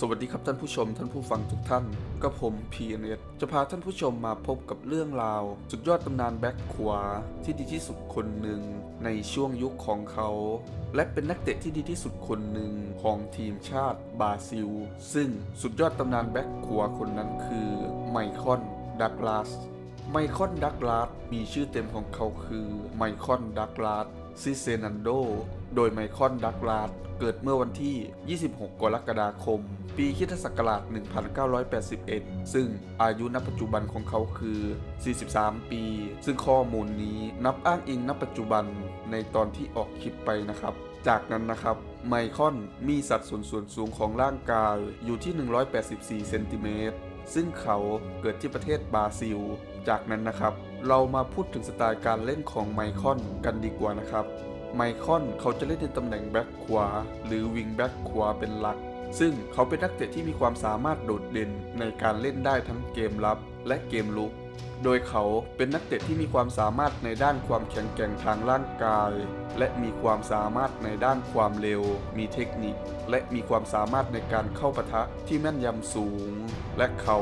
สวัสดีครับท่านผู้ชมท่านผู้ฟังทุกท่านก็ผมพีเนจะพาท่านผู้ชมมาพบกับเรื่องราว สุดยอดตำนานแบ็คขวาที่ดีที่สุดคนหนึ่งในช่วงยุคของเขา และเป็นนักเตะที่ดีที่สุดคนหนึ่งของทีมชาติบราซิล ซึ่งสุดยอดตำนานแบ็คขวาคนนั้นคือไมคอนดักลาสไมคอนดักลาสมีชื่อเต็มของเขาคือไมคอนดักลาสซิเซนันโดโดยไมคอนดักลาสเกิดเมื่อวันที่ 26 กรกฎาคม ปีคริสตศักราช 1981 ซึ่งอายุณปัจจุบันของเขาคือ 43 ปี ซึ่งข้อมูลนี้นับอ้างอิงณปัจจุบันในตอนที่ออกคลิปไปนะครับ จากนั้นนะครับไมคอนมีสัดส่วนส่วนสูงของร่างกายอยู่ที่ 184 เซนติเมตร ซึ่งเขาเกิดที่ประเทศบราซิล จากนั้นนะครับ เรามาพูดถึงสไตล์การเล่นของไมคอนกันดีกว่านะครับ ไมคอนเขาจะเล่นในตำแหน่งแบ็คขวาหรือวิงแบ็คขวาเป็นหลัก ซึ่งเขาเป็นนักเตะที่มีความสามารถโดดเด่นในการเล่นได้ทั้งเกมรับและเกมลุก โดยเขาเป็นนักเตะที่มีความสามารถในด้านความแข็งแกร่งทางร่างกาย และมีความสามารถในด้านความเร็ว มีเทคนิค และมีความสามารถในการเข้าปะทะที่แม่นยำสูง และเขา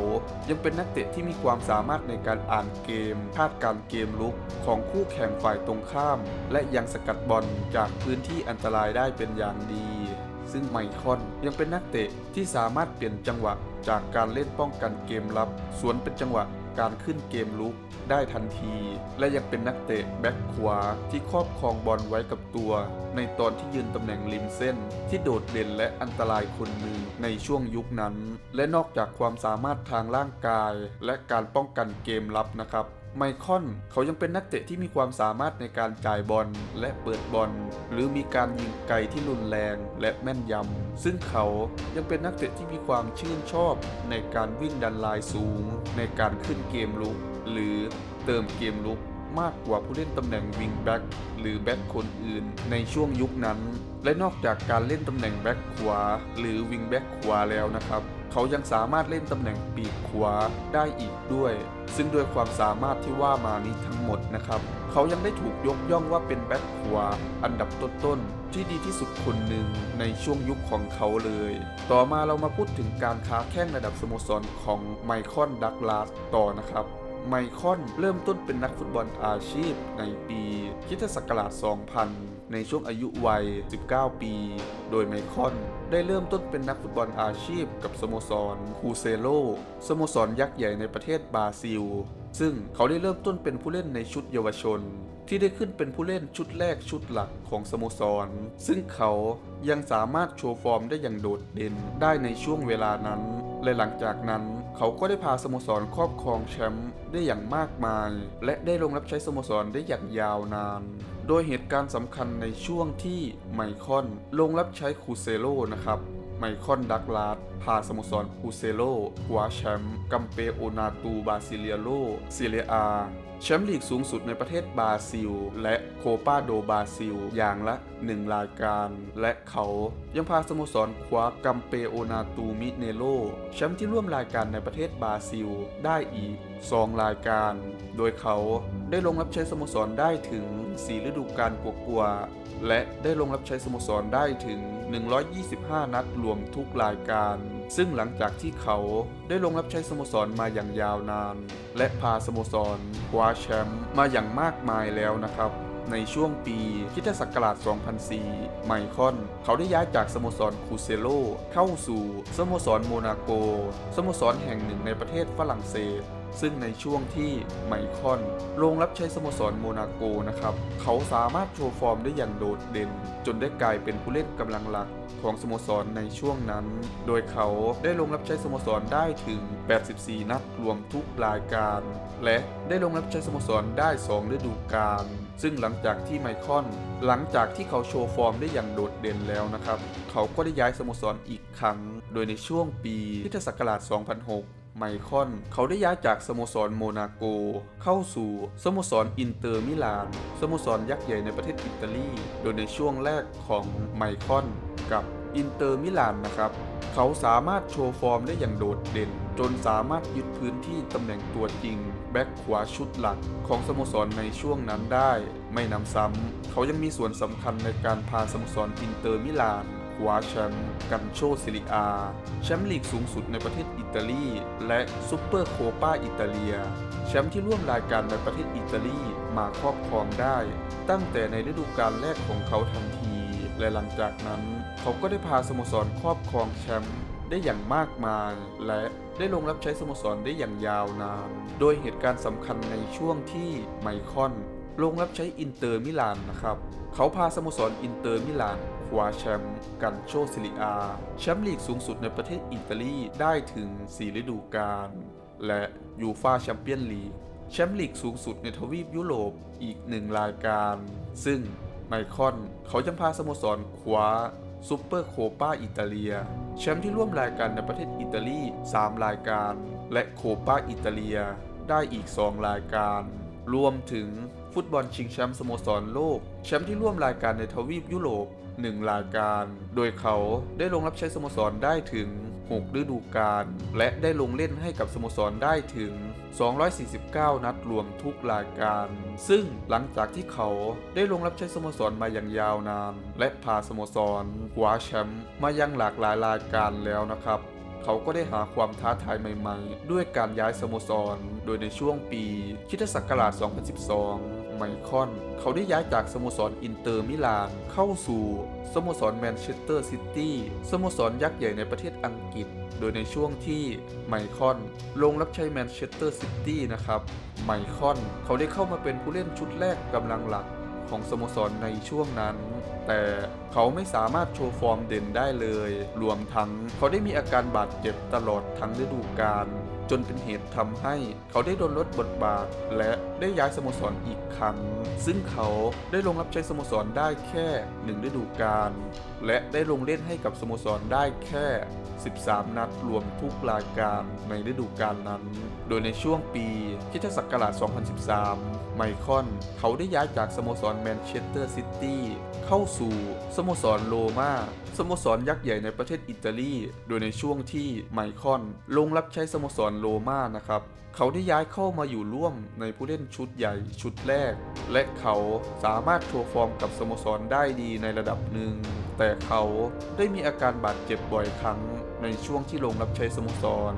ยังเป็นนักเตะที่มีความสามารถในการอ่านเกมคาดการเกมลุกของคู่แข่งฝ่ายตรงข้าม และยังสกัดบอลจากพื้นที่อันตรายได้เป็นอย่างดี ซึ่งไมคอนยังเป็นนักเตะที่สามารถเปลี่ยนจังหวะจากการเล่นป้องกันเกมรับ สวนเป็นจังหวะการขึ้นเกมลุกได้ทันที และยังเป็นนักเตะแบ็คขวาที่ครอบครองบอลไว้กับตัว ในตอนที่ยืนตำแหน่งริมเส้น ที่โดดเด่นและอันตรายคนหนึ่งในช่วงยุคนั้น และนอกจากความสามารถทางร่างกาย และการป้องกันเกมรับนะครับ ไมคอนเขายังเป็นนักเตะที่มีความสามารถในการจ่ายบอลและเปิดบอล หรือมีการยิงไกลที่รุนแรงและแม่นยำ ซึ่งเขายังเป็นนักเตะที่มีความชื่นชอบในการวิ่งดันลายสูง ในการขึ้นเกมลุก หรือเติมเกมลุกมากกว่าผู้เล่นตำแหน่งวิงแบ็กหรือแบ็กคนอื่นในช่วงยุคนั้น และนอกจากการเล่นตำแหน่งแบ็กขวาหรือวิงแบ็กขวาแล้วนะครับ เขายังสามารถเล่นตำแหน่งปีกขวาได้อีกด้วย ซึ่งด้วยความสามารถที่ว่ามานี้ทั้งหมดนะครับ เขายังได้ถูกยกย่องว่าเป็นแบ็คขวาอันดับต้นๆที่ดีที่สุดคนหนึ่งในช่วงยุคของเขาเลย ต่อมาเรามาพูดถึงการค้าแข่งระดับสโมสรของไมคอนดักลาสต่อนะครับไมคอนเริ่มต้นเป็นนักฟุตบอลอาชีพในปีคริสตศักราช 2000 ในช่วงอายุวัย 19 ปี โดยไมคอน ได้เริ่มต้นเป็นนักฟุตบอลอาชีพกับสโมสรคูเซโลสโมสรยักษ์ใหญ่ในประเทศบราซิล ซึ่งเขาได้เริ่มต้นเป็นผู้เล่นในชุดเยาวชน ที่ได้ขึ้นเป็นผู้เล่นชุดแรกชุดหลักของสโมสร ซึ่งเขายังสามารถโชว์ฟอร์มได้อย่างโดดเด่นได้ในช่วงเวลานั้นและหลังจากนั้นเขาก็ได้พาสโมสรครอบครองแชมป์ได้อย่างมากมาย และได้ลงรับใช้สโมสรได้อย่างยาวนาน โดยเหตุการณ์สำคัญในช่วงที่ไมคอนลงรับใช้คูเซโลนะครับ ไมคอนดักลาสพาสโมสรคูเซโลคว้าแชมป์กัมเปโอนาตูบาซิเลียโลซีเรียอาแชมป์ลีกสูงสุดในประเทศบราซิล และโคปาโดบราซิล อย่างละ 1 รายการ และเขายังพาสโมสรคว้ากัมเปโอนาตูมิเนโลแชมป์ที่ร่วมรายการในประเทศบราซิล ได้อีก 2 รายการ โดยเขาได้ลงรับใช้สโมสรได้ถึง 4 ฤดูกาลกว่า และได้ลงรับใช้สโมสรได้ถึง 125 นัดรวมทุกรายการ ซึ่งหลังจากที่เขาได้ลงรับใช้สโมสรมาอย่างยาวนาน และพาสโมสรคว้าแชมป์มาอย่างมากมายแล้วนะครับในช่วงปีคริสตศักราช 2004 ไมคอน เขาได้ย้ายจากสโมสรคูเซโล เข้าสู่สโมสรโมนาโก สโมสรแห่งหนึ่งในประเทศฝรั่งเศส ซึ่งในช่วงที่ไมคอนลงรับใช้สโมสรโมนาโกนะครับ เขาสามารถโชว์ฟอร์มได้อย่างโดดเด่น จนได้กลายเป็นผู้เล่นกำลังหลักของสโมสรในช่วงนั้น โดยเขาได้ลงรับใช้สโมสรได้ถึง 84 นัดรวมทุกรายการ และได้ลงรับใช้สโมสรได้ 2 ฤดูกาล ซึ่งหลังจากที่ไมคอน หลังจากที่เขาโชว์ฟอร์มได้อย่างโดดเด่นแล้วนะครับ เขาก็ได้ย้ายสโมสรอีกครั้ง โดยในช่วงปีคริสตศักราช 2006 ไมคอน เขาได้ย้ายจากสโมสรโมนาโก เข้าสู่สโมสรอินเตอร์มิลาน สโมสรยักษ์ใหญ่ในประเทศอิตาลี โดยในช่วงแรกของไมคอนกับอินเตอร์มิลานนะครับเขาสามารถโชว์ฟอร์มได้อย่างโดดเด่น จนสามารถยึดพื้นที่ตำแหน่งตัวจริง แบ็คขวาชุดหลักของสโมสรในช่วงนั้นได้ ไม่นำซ้ำเขายังมีส่วนสำคัญในการพาสโมสรอินเตอร์มิลาน คว้าแชมป์กันโชซิลิอา แชมป์ลีกสูงสุดในประเทศอิตาลี และซูเปอร์โคปาอิตาเลีย แชมป์ที่ร่วมรายการในประเทศอิตาลีมาครอบครองได้ ตั้งแต่ในฤดูกาลแรกของเขาทันที และหลังจากนั้น เขาก็ได้พาสโมสรครอบครองแชมป์ได้อย่างมากมาย และได้ลงรับใช้สโมสรได้อย่างยาวนาน โดยเหตุการณ์สำคัญในช่วงที่ไมคอนลงรับใช้อินเตอร์มิลานนะครับ เขาพาสโมสรอินเตอร์มิลาน คว้าแชมป์กันโชซิลิอา แชมป์ลีกสูงสุดในประเทศอิตาลีได้ถึง 4 ฤดูกาล และยูฟาแชมเปี้ยนลีก แชมป์ลีกสูงสุดในทวีปยุโรปอีกหนึ่งรายการ ซึ่งไมคอนเขายังพาสโมสรคว้าซูเปอร์โคปาอิตาเลีย แชมป์ที่ร่วมรายการในประเทศอิตาลี 3 รายการ และโคปาอิตาเลียได้อีก 2 รายการ รวมถึง ฟุตบอลชิงแชมป์สโมสรโลก แชมป์ที่ร่วมรายการในทวีปยุโรป 1 รายการ โดยเขาได้ลงรับใช้สโมสรได้ถึง 6 ฤดูกาลและได้ลงเล่นให้กับสโมสรได้ถึง 249 นัดรวมทุกรายการ ซึ่งหลังจากที่เขาได้ลงรับใช้สโมสรมาอย่างยาวนาน และพาสโมสรคว้าแชมป์มายังหลากหลายรายการแล้วนะครับเขาก็ได้หาความท้าทายใหม่ๆ ด้วยการย้ายสโมสร โดยในช่วงปีคริสตศักราช 2012 ไมคอน เขาได้ย้ายจากสโมสรอินเตอร์มิลานเข้าสู่สโมสรแมนเชสเตอร์ซิตี้สโมสรยักษ์ใหญ่ในประเทศอังกฤษ โดยในช่วงที่ไมคอน ลงรับใช้แมนเชสเตอร์ซิตี้นะครับไมคอน เขาได้เข้ามาเป็นผู้เล่นชุดแรกกำลังหลักของสโมสรในช่วงนั้น แต่เขาไม่สามารถโชว์ฟอร์มเด่นได้เลย รวมทั้งเขาได้มีอาการบาดเจ็บตลอดทั้งฤดูกาล จนเป็นเหตุทำให้เขาได้โดนลดบทบาท และได้ย้ายสโมสรอีกครั้ง ซึ่งเขาได้ลงรับใช้สโมสรได้แค่หนึ่งฤดูกาลและได้ลงเล่นให้กับสโมสรได้แค่ 13 นัดรวมทุกรายการในฤดูกาลนั้น โดยในช่วงปีคริสตศักราช 2013 ไมคอน เขาได้ย้ายจากสโมสรแมนเชสเตอร์ซิตี้เข้าสู่สโมสรโรมาสโมสรยักษ์ใหญ่ในประเทศอิตาลี โดยในช่วงที่ไมคอนลงรับใช้สโมสรโรม่านะครับ เขาได้ย้ายเข้ามาอยู่ร่วมในผู้เล่นชุดใหญ่ชุดแรก และเขาสามารถโชว์ฟอร์มกับสโมสรได้ดีในระดับหนึ่ง แต่เขาได้มีอาการบาดเจ็บบ่อยครั้ง ในช่วงที่ลงรับใช้สโมสร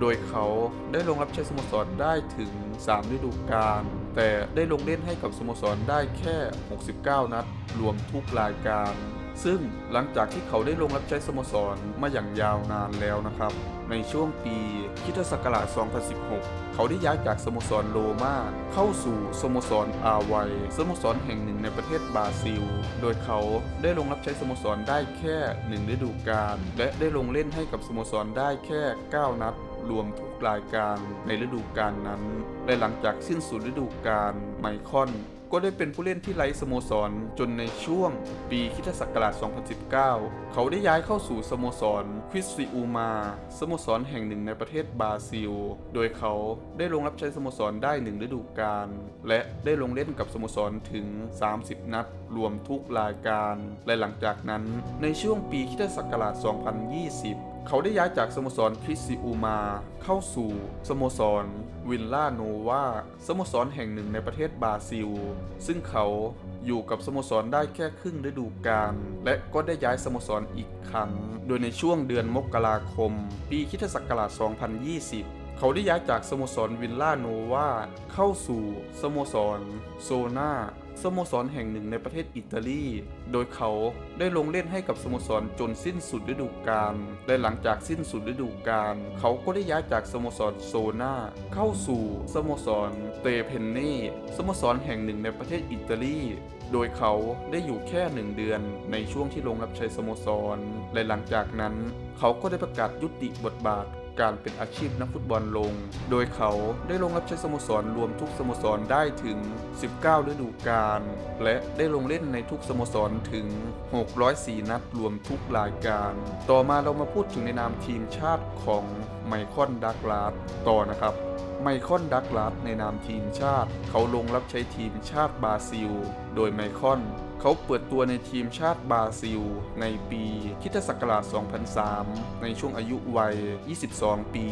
โดยเขาได้ลงรับใช้สโมสรได้ถึง 3 ฤดูกาล แต่ได้ลงเล่นให้กับสโมสรได้แค่ 69 นัด รวมทุกรายการ ซึ่งหลังจากที่เขาได้ลงรับใช้สโมสรมาอย่างยาวนานแล้วนะครับ ในช่วงปีคริสตศักราช 2016 เขาได้ย้ายจากสโมสรโรมาเข้าสู่สโมสรอาไวสโมสรแห่งหนึ่งในประเทศบราซิล โดยเขาได้ลงรับใช้สโมสรได้แค่หนึ่งฤดูกาลและได้ลงเล่นให้กับสโมสรได้แค่ 9 นัดรวมทุกรายการในฤดูกาลนั้น และหลังจากสิ้นสุดฤดูกาลไมคอน ก็ได้เป็นผู้เล่นที่ไร้สโมสร จนในช่วงปีคริสตศักราช 2019 เขาได้ย้ายเข้าสู่สโมสรคริสซิอูมา สโมสรแห่งหนึ่งในประเทศบราซิล โดยเขาได้ลงรับใช้สโมสรได้หนึ่งฤดูกาล และได้ลงเล่นกับสโมสรถึง 30 นัด รวมทุกรายการ และหลังจากนั้นในช่วงปีคริสตศักราช 2020 เขาได้ย้ายจากสโมสรคริสซิอูมา เข้าสู่สโมสรวินล่าโนวาสโมสรแห่งหนึ่งในประเทศบราซิล ซึ่งเขาอยู่กับสโมสรได้แค่ครึ่งฤดูกาลและก็ได้ย้ายสโมสรอีกครั้ง โดยในช่วงเดือนมกราคม ปีคริสตศักราช 2020เขาได้ย้ายจากสโมสรวินล่าโนวาเข้าสู่สโมสรโซนา สโมสรแห่งหนึ่งในประเทศอิตาลี โดยเขาได้ลงเล่นให้กับสโมสรจนสิ้นสุดฤดูกาล และหลังจากสิ้นสุดฤดูกาล เขาก็ได้ย้ายจากสโมสรโซนาเข้าสู่สโมสรเตเพนเน่ สโมสรแห่งหนึ่งในประเทศอิตาลี โดยเขาได้อยู่แค่หนึ่งเดือนในช่วงที่ลงรับใช้สโมสร และหลังจากนั้น เขาก็ได้ประกาศยุติบทบาทการเป็นอาชีพนักฟุตบอลลง โดยเขาได้ลงรับใช้สโมสรรวมทุกสโมสรได้ถึง 19 ฤดูกาล และได้ลงเล่นในทุกสโมสรถึง 604 นัดรวมทุกรายการ ต่อมาเรามาพูดถึงในนามทีมชาติของไมคอนดักลาสต่อนะครับ ไมคอนดักลาสในนามทีมชาติ เขาลงรับใช้ทีมชาติบราซิล โดยไมคอนเขาเปิดตัวในทีมชาติบราซิล ในปีคริสตศักราช 2003 ในช่วงอายุวัย 22 ปี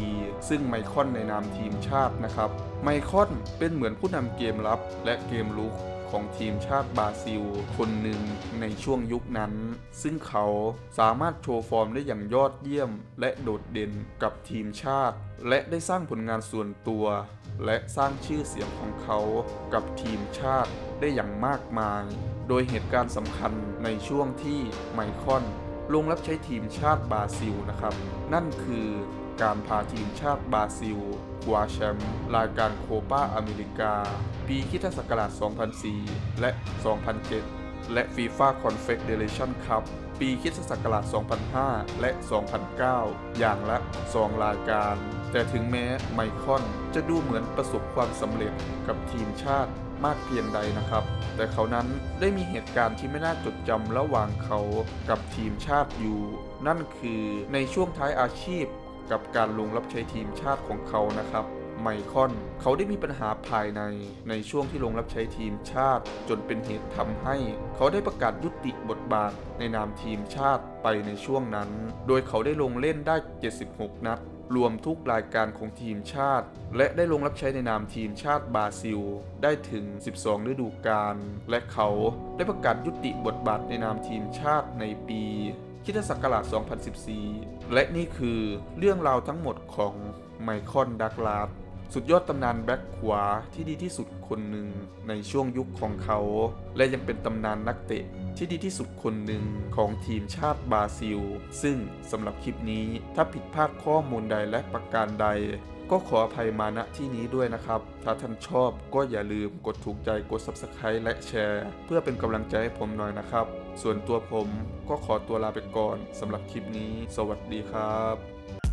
ซึ่งไมคอนในนามทีมชาตินะครับ ไมคอนเป็นเหมือนผู้นำเกมรับและเกมลุก ของทีมชาติบราซิล คนหนึ่งในช่วงยุคนั้น ซึ่งเขาสามารถโชว์ฟอร์มได้อย่างยอดเยี่ยม และโดดเด่นกับทีมชาติ และได้สร้างผลงานส่วนตัว และสร้างชื่อเสียงของเขากับทีมชาติได้อย่างมากมาย โดยเหตุการณ์สำคัญในช่วงที่ไมคอนลงรับใช้ทีมชาติบราซิลนะครับ นั่นคือ การพาทีมชาติบราซิลคว้าแชมป์รายการโคปาอเมริกา ปีคริสตศักราช 2004 และ 2007 และ FIFA Confederation Cup ปีคริสตศักราช 2005 และ 2009 อย่างละ 2 รายการ แต่ถึงแม้ไมคอนจะดูเหมือนประสบความสำเร็จกับทีมชาติมากเพียงใดนะครับ แต่เขานั้นได้มีเหตุการณ์ที่ไม่น่าจดจำระหว่างเขากับทีมชาติอยู่ นั่นคือในช่วงท้ายอาชีพ กับการลงรับใช้ทีมชาติของเขานะครับไมคอน เขาได้มีปัญหาภายในในช่วงที่ลงรับใช้ทีมชาติ จนเป็นเหตุทำให้ เขาได้ประกาศยุติบทบาทในนามทีมชาติไปในช่วงนั้น โดยเขาได้ลงเล่นได้ 76 นัด รวมทุกรายการของทีมชาติ และได้ลงรับใช้ในนามทีมชาติบราซิล ได้ถึง 12 ฤดูกาลและเขาได้ประกาศยุติบทบาทในนามทีมชาติในปี คริสตศักราช 2014 และนี่คือเรื่องราวทั้งหมดของไมคอนดักลาสสุดยอดตำนานแบ็คขวาที่ดีที่สุดคนหนึ่งในช่วงยุคของเขา และยังเป็นตำนานนักเตะที่ดีที่สุดคนหนึ่งของทีมชาติบราซิล ซึ่งสำหรับคลิปนี้ถ้าผิดพลาดข้อมูลใดและประการใด ก็ขออภัยมาณที่นี้ด้วยนะครับ ถ้าท่านชอบก็อย่าลืมกดถูกใจกด Subscribe และแชร์ เพื่อเป็นกำลังใจให้ผมหน่อยนะครับ ส่วนตัวผมก็ขอตัวลาไปก่อนสำหรับคลิปนี้ สวัสดีครับ